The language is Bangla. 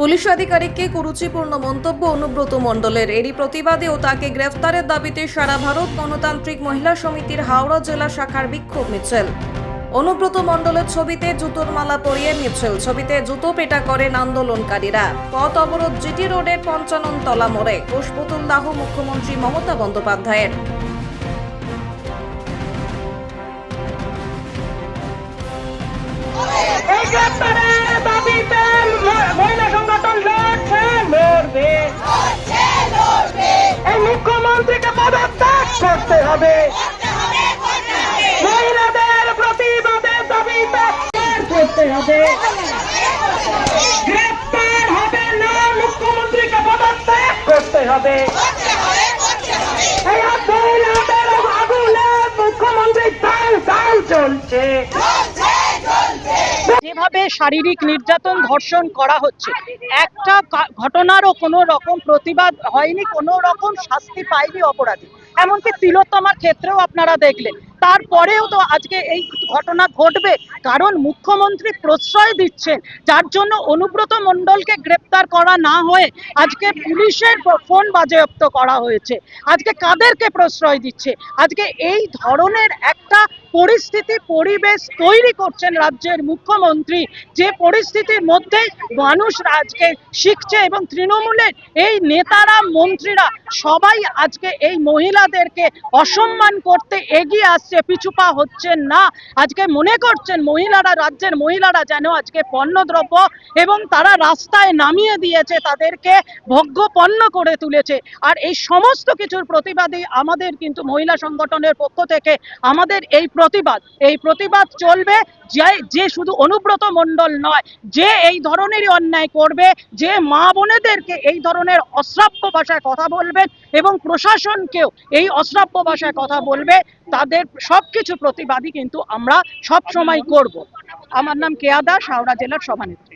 পুলিশ আধিকারিককে কুরুচিপূর্ণ মন্তব্য অনুব্রত মণ্ডলের। এরই প্রতিবাদে ও তাকে গ্রেফতারের দাবিতে সারা ভারত গণতান্ত্রিক মহিলা সমিতির হাওড়া জেলা শাখার বিক্ষোভ মিছিল। অনুব্রত মণ্ডলের ছবিতে জুতোর মালা পরিয়ে মিছিল। ছবিতে জুতো পেটা করেন আন্দোলনকারীরা পথ অবরোধ জিটি রোডের পঞ্চানন তলা মোড়ে। কুশপুতুল দাহ মুখ্যমন্ত্রী মমতা বন্দ্যোপাধ্যায়ের। করতে হবে। মহিলাদের করতে হবে। গ্রেপ্তার হবে না, মুখ্যমন্ত্রীকে পদত্যাগ করতে হবে। যেভাবে শারীরিক নির্যাতন ধর্ষণ করা হচ্ছে, একটা ঘটনারও কোনো রকম প্রতিবাদ হয়নি, কোনো রকম শাস্তি পায়নি অপরাধী। এমনকি তিলোত্তমার ক্ষেত্রেও আপনারা দেখলেন। তারপরেও তো আজকে এই ঘটনা ঘটবে, কারণ মুখ্যমন্ত্রী প্রশ্রয় দিচ্ছেন, যার জন্য অনুব্রত মণ্ডলকে গ্রেপ্তার করা না হয়ে আজকে পুলিশের ফোন বাজেয়াপ্ত করা হয়েছে। আজকে কাদেরকে প্রশ্রয় দিচ্ছে? আজকে এই ধরনের একটা পরিস্থিতি, পরিবেশ তৈরি করছেন রাজ্যের মুখ্যমন্ত্রী। যে পরিস্থিতির মধ্যে মানুষ আজকে শিখছে এবং তৃণমূলের এই নেতারা, মন্ত্রীরা সবাই আজকে এই মহিলাদেরকে অসম্মান করতে এগিয়ে আসছে পিছুপা হচ্ছেন না। আজকে মনে করছেন মহিলারা, রাজ্যের মহিলারা যেন আজকে পণ্যদ্রব্য এবং তারা রাস্তায় নামিয়ে দিয়েছে, তাদেরকে ভোগ্য পণ্য করে তুলেছে। আর এই সমস্ত কিছুর প্রতিবাদী আমাদের কিন্তু মহিলা সংগঠনের পক্ষ থেকে আমাদের এই প্রতিবাদ। এই প্রতিবাদ চলবে যে যে শুধু অনুব্রত মণ্ডল নয়, যে এই ধরনেরই অন্যায় করবে, যে মা বোনেদেরকে এই ধরনের অশ্রাব্য ভাষায় কথা বলবে এবং প্রশাসনকেও এই অশ্রাব্য ভাষায় কথা বলবে, তাদের সবকিছু প্রতিবাদই কিন্তু আমরা সব সময় করব। আমার নাম কেয়া দাস, হাওড়া জেলার সভানেত্রী।